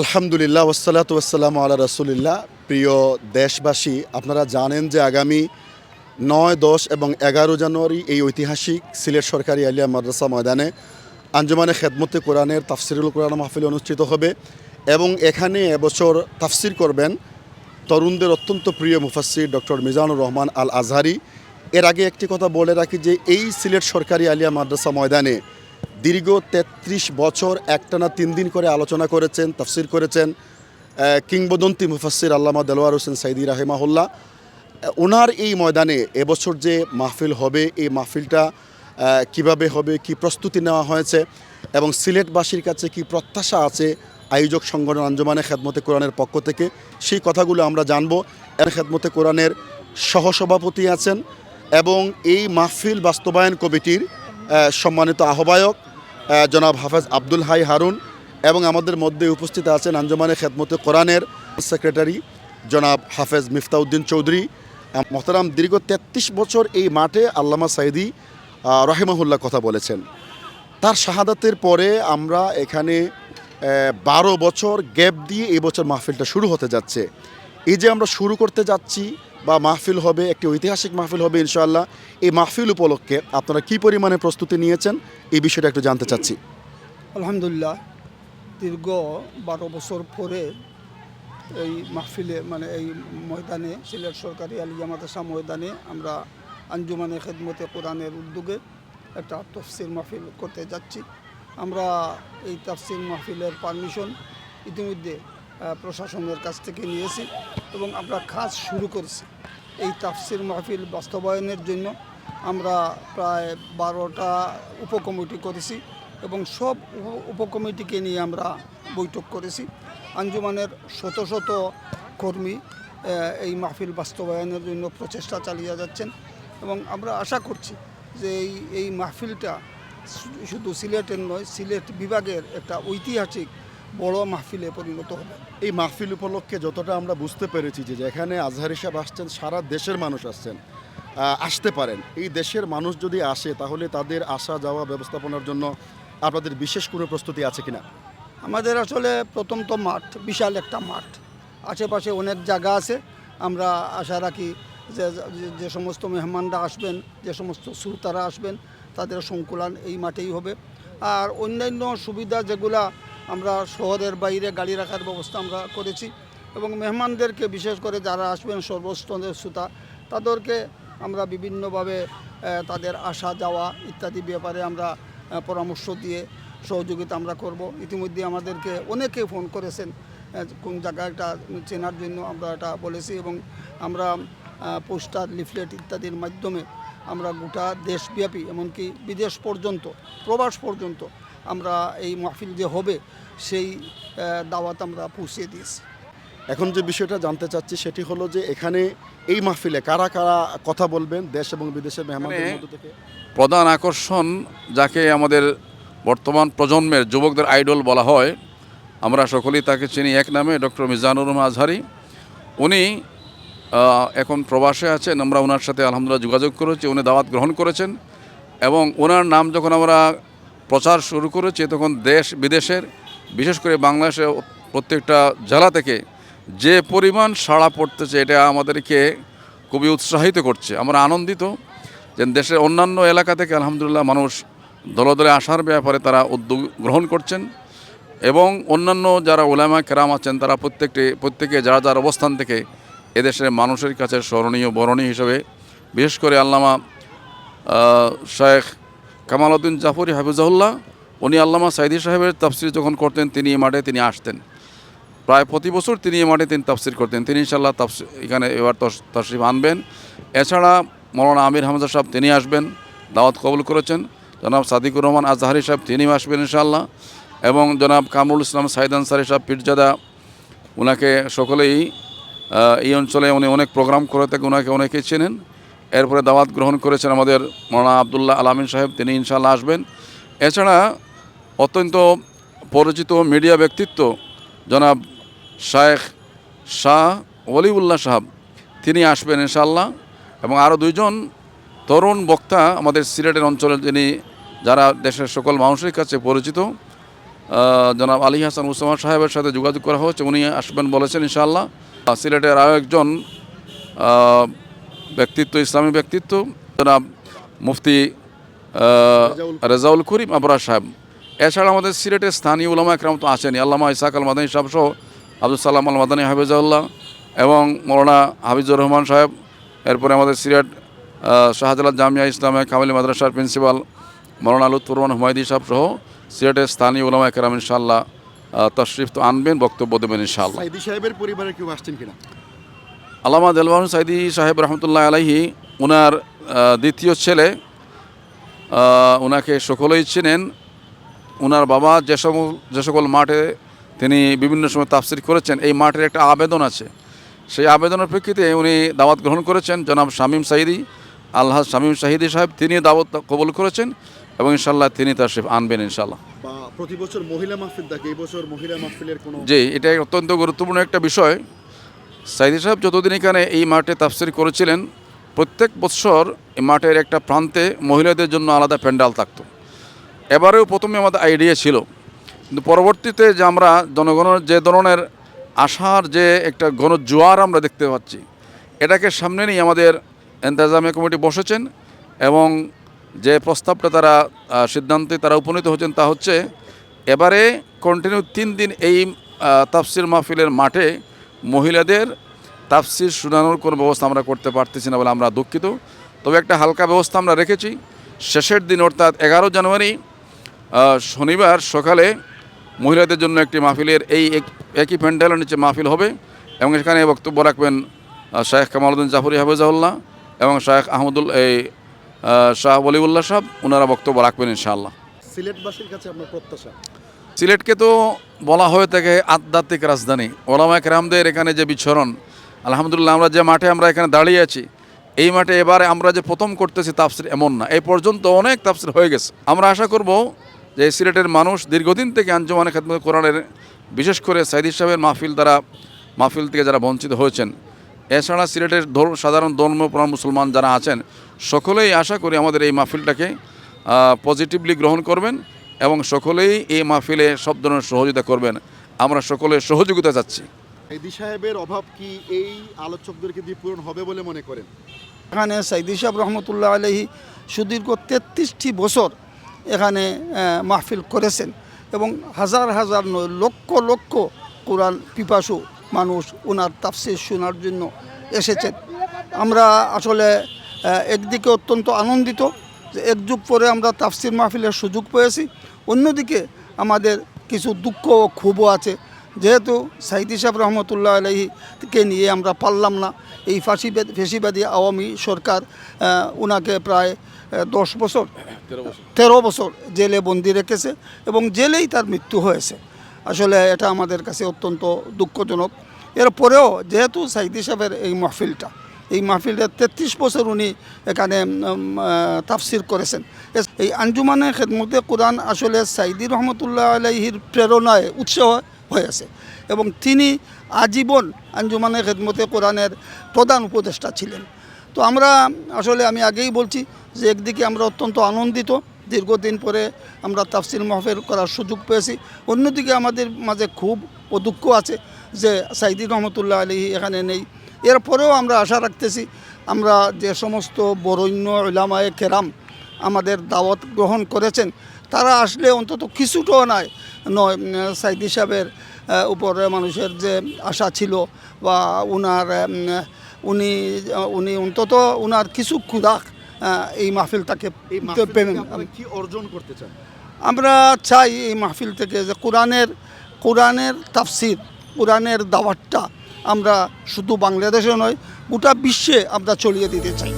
আলহামদুলিল্লাহ ওসালাত ওয়াসালাম আল্লাহ রসুলিল্লাহ। প্রিয় দেশবাসী, আপনারা জানেন যে আগামী নয়, দশ এবং এগারো জানুয়ারি এই ঐতিহাসিক সিলেট সরকারি আলিয়া মাদ্রাসা ময়দানে আঞ্জুমানে খেদমতে কোরআনের তাফসিরুল কোরআন মাহফিল অনুষ্ঠিত হবে এবং এখানে এবছর তাফসির করবেন তরুণদের অত্যন্ত প্রিয় মুফাসির ডক্টর মিজানুর রহমান আল আজহারি এর আগে একটি কথা বলে রাখি যে এই সিলেট সরকারি আলিয়া মাদ্রাসা ময়দানে দীর্ঘ ৩৩ বছর একটানা তিন দিন করে আলোচনা করেছেন তাফসির করেছেন কিংবদন্তি মুফাসির আল্লামা দেলোয়ার হোসেন সাইদি রাহেমাহুল্লাহ। ওনার এই ময়দানে এবছর যে মাহফিল হবে এই মাহফিলটা কীভাবে হবে কি প্রস্তুতি নেওয়া হয়েছে এবং সিলেটবাসীর কাছে কি প্রত্যাশা আছে আয়োজক সংগঠন আঞ্জুমানে খেদমতে কোরআনের পক্ষ থেকে সেই কথাগুলো আমরা জানব। এর খেদমতে কোরআনের সহসভাপতি আছেন এবং এই মাহফিল বাস্তবায়ন কমিটির সম্মানিত আহ্বায়ক আহ, জনাব হাফেজ আব্দুল হাই হারুন এবং আমাদের মধ্যে উপস্থিত আছেন আঞ্জুমানে খেদমতে কোরআনের সেক্রেটারি জনাব হাফেজ মিফতাউদ্দিন চৌধুরী। মোহতারাম, দীর্ঘ তেত্রিশ বছর এই মাঠে আল্লামা সাইদি রহিমাহুল্লাহ কথা বলেছেন। তার শাহাদাতের পরে আমরা এখানে বারো বছর গ্যাপ দিয়ে এই বছর মাহফিলটা শুরু হতে যাচ্ছে। এই যে আমরা শুরু করতে যাচ্ছি বা মাহফিল হবে, একটি ঐতিহাসিক মাহফিল হবে ইনশাআল্লাহ। এই মাহফিল উপলক্ষে আপনারা কি পরিমাণে প্রস্তুতি নিয়েছেন? এই বিষয়টা একটু জানতে চাচ্ছি। আলহামদুলিল্লাহ, দীর্ঘ বারো বছর পরে এই মাহফিলে মানে এই ময়দানে, সিলেট সরকারি আলিয়া মাদ্রাসা ময়দানে আমরা আঞ্জুমানে খেদমতে কোরআনের উদ্যোগে একটা তফসির মাহফিল করতে যাচ্ছি। আমরা এই তাফসির মাহফিলের পারমিশন ইতিমধ্যে প্রশাসনের কাছ থেকে নিয়েছি এবং আমরা কাজ শুরু করেছি। এই তাফসির মাহফিল বাস্তবায়নের জন্য আমরা প্রায় বারোটা উপকমিটি করেছি এবং সব উপকমিটিকে নিয়ে আমরা বৈঠক করেছি। আঞ্জুমানের শত শত কর্মী এই মাহফিল বাস্তবায়নের জন্য প্রচেষ্টা চালিয়ে যাচ্ছেন এবং আমরা আশা করছি যে এই এই মাহফিলটা শুধু সিলেটের নয়, সিলেট বিভাগের একটা ঐতিহাসিক বড় মাহফিলে পরিণত হবে। এই মাহফিল উপলক্ষে যতটা আমরা বুঝতে পেরেছি যে যেখানে আজহার হিসাব আসছেন সারা দেশের মানুষ আসছেন আসতে পারেন। এই দেশের মানুষ যদি আসে তাহলে তাদের আসা যাওয়া ব্যবস্থাপনার জন্য আপনাদের বিশেষ কোনো প্রস্তুতি আছে কিনা? আমাদের আসলে প্রথম তো মাঠ বিশাল একটা মাঠ। আশেপাশে অনেক জায়গা আছে। আমরা আশা রাখি যে যে- যে সমস্ত মেহমানরা আসবেন যে সমস্ত শ্রোতারা আসবেন তাদের সংকুলান এই মাঠেই হবে। আর অন্যান্য সুবিধা যেগুলা আমরা শহরের বাইরে গাড়ি রাখার ব্যবস্থা আমরা করেছি এবং মেহমানদেরকে বিশেষ করে যারা আসবেন সর্বস্তরের শ্রোতা, তাদেরকে আমরা বিভিন্নভাবে তাদের আসা যাওয়া ইত্যাদি ব্যাপারে আমরা পরামর্শ দিয়ে সহযোগিতা আমরা করব। ইতিমধ্যে আমাদেরকে অনেকে ফোন করেছেন কোন জায়গাটা চেনার জন্য আমরা এটা বলেছি এবং আমরা পোস্টার, লিফলেট ইত্যাদির মাধ্যমে আমরা গোটা দেশব্যাপী, এমনকি বিদেশ পর্যন্ত, প্রবাস পর্যন্ত আমরা এই মাহফিল যে হবে সেই দাওয়াত আমরা পৌঁছে দিয়েছি। এখন যে বিষয়টা জানতে চাচ্ছি সেটি হলো যে এখানে এই মাহফিলে কারা কারা কথা বলবেন দেশ এবং বিদেশের মেহমানদের মানে- মধ্য থেকে? প্রধান আকর্ষণ যাকে আমাদের বর্তমান প্রজন্মের যুবকদের আইডল বলা হয় আমরা সকলেই তাকে চিনি এক নামে ডক্টর মিজানুর রহমান আজহারি। উনি এখন প্রবাসে আছেন আমরা ওনার সাথে আলহামদুলিল্লাহ যোগাযোগ করেছি উনি দাওয়াত গ্রহণ করেছেন। এবং ওনার নাম যখন আমরা প্রচার শুরু করেছে তখন দেশ বিদেশের, বিশেষ করে বাংলাদেশে প্রত্যেকটা জেলা থেকে যে পরিমাণ সাড়া পড়তেছে এটা আমাদেরকে খুবই উৎসাহিত করছে। আমরা আনন্দিত যে দেশের অন্যান্য এলাকা থেকে আলহামদুলিল্লাহ মানুষ দলে দলে আসার ব্যাপারে তারা উদ্যোগ গ্রহণ করছেন এবং অন্যান্য যারা ওলামা কেরাম আছেন তারা প্রত্যেকটি, প্রত্যেকে যারা যার অবস্থান থেকে এদেশের মানুষের কাছে স্মরণীয় বরণীয় হিসেবে, বিশেষ করে আল্লামা শেখ কামাল উদ্দিন জাফরি হাফিজাহুল্লাহ, উনি আল্লামা সাইদি সাহেবের তাফসির যখন করতেন, তিনি এই মাঠে তিনি আসতেন। প্রায় প্রতি বছর তিনি এই মাঠে তিনি তাফসির করতেন। তিনি ইনশাল্লাহ তাফসির এখানে এবার তশরিফ আনবেন। এছাড়া মৌলানা আমির হামজা সাহেব তিনি আসবেন, দাওয়াত কবুল করেছেন। জনাব সাদিকুর রহমান আজহারি সাহেব তিনি আসবেন ইনশাল্লাহ এবং জনাব কামরুল ইসলাম সাইদ আনসারি সাহেব পীরজাদা ওনাকে সকলেই এই অঞ্চলে উনি অনেক প্রোগ্রাম করে থাকে ওনাকে অনেকেই চেনেন। এরপরে দাওয়াত গ্রহণ করেছেন আমাদের মৌলানা আবদুল্লাহ আলামিন সাহেব তিনি ইনশাল্লাহ আসবেন। এছাড়া অত্যন্ত পরিচিত মিডিয়া ব্যক্তিত্ব জনাব শায়েখ শাহ ওলিউল্লাহ সাহেব তিনি আসবেন ইনশাল্লাহ এবং আরও দুইজন তরুণ বক্তা আমাদের সিলেটের অঞ্চলে যিনি যারা দেশের সকল মানুষের কাছে পরিচিত জনাব আলী হাসান উসমান সাহেবের সাথে যোগাযোগ করা হয়েছে উনি আসবেন বলেছেন ইনশাআল্লাহ। আহ, সিলেটের আরও একজন ব্যক্তিত্ব ইসলামী ব্যক্তিত্ব জনাব মুফতি রেজাউল করিম আবরার সাহেব। এছাড়া আমাদের সিলেটের স্থানীয় উলামা একরাম তো আছেনই আল্লামা ইসাক আল মাদানী সাহেব সহ আব্দুল সালাম আল মাদানী হাফিজাউল্লাহ এবং মৌলানা হাফিজুর রহমান সাহেব। এরপরে আমাদের সিলেট শাহজালাল জামিয়া ইসলামে কামিল মাদ্রাসার প্রিন্সিপাল মৌলানা লুৎফুরমান হুমায়দি সাহেব সহ সিলেটের স্থানীয় উলামা একরাম ইনশাআল্লাহ আহ, তশরিফ তো আনবেন বক্তব্য দেবেন ইনশাআল্লাহ। সাহেবের পরিবারে কেউ আসছেন কিনা? আল্লামা দেলবাহন সাইদি সাহেব রহমতুল্লাহ আলাইহি ওনার দ্বিতীয় ছেলে ওনাকে সকলেই চেনেন। ওনার বাবা যে সকল যে সকল মাঠে তিনি বিভিন্ন সময় তাফসির করেছেন এই মাঠের একটা আবেদন আছে। সেই আবেদনের প্রেক্ষিতে উনি দাওয়াত গ্রহণ করেছেন জনাব শামীম সাইদি আল্লাহ শামীম শাহিদি সাহেব তিনি দাওয়াত কবুল করেছেন এবং ইনশাল্লাহ তিনি তার আনবেন ইনশাল্লাহ প্রতি বছর মহিলা মাহফিল থাকে এই বছর মহিলা মাহফিলের কোনো জি এটা অত্যন্ত গুরুত্বপূর্ণ একটা বিষয়। সাইদি সাহেব যতদিন এখানে এই মাঠে তাফসির করেছিলেন, প্রত্যেক বছর এই মাঠের একটা প্রান্তে মহিলাদের জন্য আলাদা প্যান্ডাল থাকতো। এবারেও প্রথমে আমাদের আইডিয়া ছিল। কিন্তু পরবর্তীতে যে আমরা জনগণের যে ধরনের আশার যে একটা গণজোয়ার আমরা দেখতে পাচ্ছি, এটাকে সামনে নিয়ে আমাদের এন্তাজামিয়া কমিটি বসেছেন এবং যে প্রস্তাবটা তারা সিদ্ধান্তে তারা উপনীত হচ্ছেন তা হচ্ছে, এবারে কন্টিনিউ তিন দিন এই তাফসির মাহফিলের মাঠে মহিলাদের তাফসির শোনানোর কোনো ব্যবস্থা আমরা করতে পারতেছি না বলে আমরা দুঃখিত। তবে একটা হালকা ব্যবস্থা আমরা রেখেছি। শেষের দিন অর্থাৎ এগারো জানুয়ারি শনিবার সকালে মহিলাদের জন্য একটি মাহফিলের এই এক- একই প্যান্ডেলের নিচে মাহফিল হবে এবং সেখানে বক্তব্য রাখবেন আহ, শায়েখ কামালউদ্দিন জাফরি হাফিজাউল্লাহ এবং শায়েখ আহমদুল এই শাহ বলিউল্লাহ সাহেব। ওনারা বক্তব্য রাখবেন ইনশাআল্লাহ। সিলেটবাসীর কাছে আপনার প্রত্যাশা? সিলেটকে তো বলা হয়ে থাকে আধ্যাত্মিক রাজধানী। ওলামা রামদের এখানে যে বিচরণ, আলহামদুলিল্লাহ আমরা যে মাঠে আমরা এখানে দাঁড়িয়ে আছি, এই মাঠে এবারে আমরা যে প্রথম করতেছি তাফসির এমন না। এই পর্যন্ত অনেক তাফসির হয়ে গেছে। আমরা আশা করব যে সিলেটের মানুষ দীর্ঘদিন থেকে আঞ্জুমানে খেদমত কোরআনের, বিশেষ করে সাইদি সাহেবের মাহফিল দ্বারা, মাহফিল থেকে যারা বঞ্চিত হয়েছেন, এছাড়া সিলেটের সাধারণ ধর্মপ্রাণ মুসলমান যারা আছেন, সকলেই আশা করি আমাদের এই মাহফিলটাকে পজিটিভলি গ্রহণ করবেন। এবং সকলেই এই মাহফিলে সব ধরনের সহযোগিতা করবেন। আমরা সকলে সহযোগিতা চাচ্ছি। সাইদি সাহেবের অভাব কি এই আলোচকদেরকে দিয়ে পূরণ হবে বলে মনে করেন? এখানে সাইদি সাহেব রহমতুল্লাহ আলহি সুদীর্ঘ তেত্রিশটি বছর এখানে মাহফিল করেছেন এবং হাজার হাজার নয় লক্ষ লক্ষ কোরআন পিপাসু মানুষ ওনার তাফসির শোনার জন্য এসেছেন। আমরা আসলে একদিকে অত্যন্ত আনন্দিত যে এক যুগ পরে আমরা তাফসির মাহফিলের সুযোগ পেয়েছি। অন্যদিকে আমাদের কিছু দুঃখ ও ক্ষোভও আছে। যেহেতু সাইদি সাহেব রহমতুল্লাহ আলহিকে নিয়ে আমরা পারলাম না এই ফাঁসি ফেসিবাদী আওয়ামী সরকার ওনাকে প্রায় দশ বছর। তেরো বছর জেলে বন্দি রেখেছে এবং জেলেই তার মৃত্যু হয়েছে। আসলে এটা আমাদের কাছে অত্যন্ত দুঃখজনক। এরপরেও যেহেতু সাইদি সাহেবের এই মাহফিলটা এই মাহফিলটা তেত্রিশ বছর উনি এখানে তাফসির করেছেন। এই আঞ্জুমানে খেদমতে কোরআন আসলে সাইদি রহমতুল্লাহ আলহির প্রেরণায় উৎসাহ হয়ে আছে এবং তিনি আজীবন আঞ্জুমানে খেদমতে কোরআনের প্রধান উপদেষ্টা ছিলেন। তো আমরা আসলে আমি আগেই বলছি যে একদিকে আমরা অত্যন্ত আনন্দিত, দীর্ঘদিন পরে আমরা তাফসিল মাহফিল করার সুযোগ পেয়েছি। অন্যদিকে আমাদের মাঝে খুব ও দুঃখ আছে যে সাইদি রহমতুল্লাহ আলী এখানে নেই। এরপরেও আমরা আশা রাখতেছি আমরা যে সমস্ত বরণ্য ইলামায়ে কেরাম আমাদের দাওয়াত গ্রহণ করেছেন তারা আসলে অন্তত কিছুটাও নয় নয় সাইদি সাহেবের উপরে মানুষের যে আশা ছিল বা উনার উনি উনি অন্তত উনার কিছু ক্ষুদা এই মাহফিলটাকে কি অর্জন করতে চান? আমরা চাই এই মাহফিল থেকে যে কোরআনের কোরআনের তাফসির কোরআনের দাওয়াতটা আমরা শুধু বাংলাদেশে নয় গোটা বিশ্বে আমরা চলিয়ে দিতে চাই।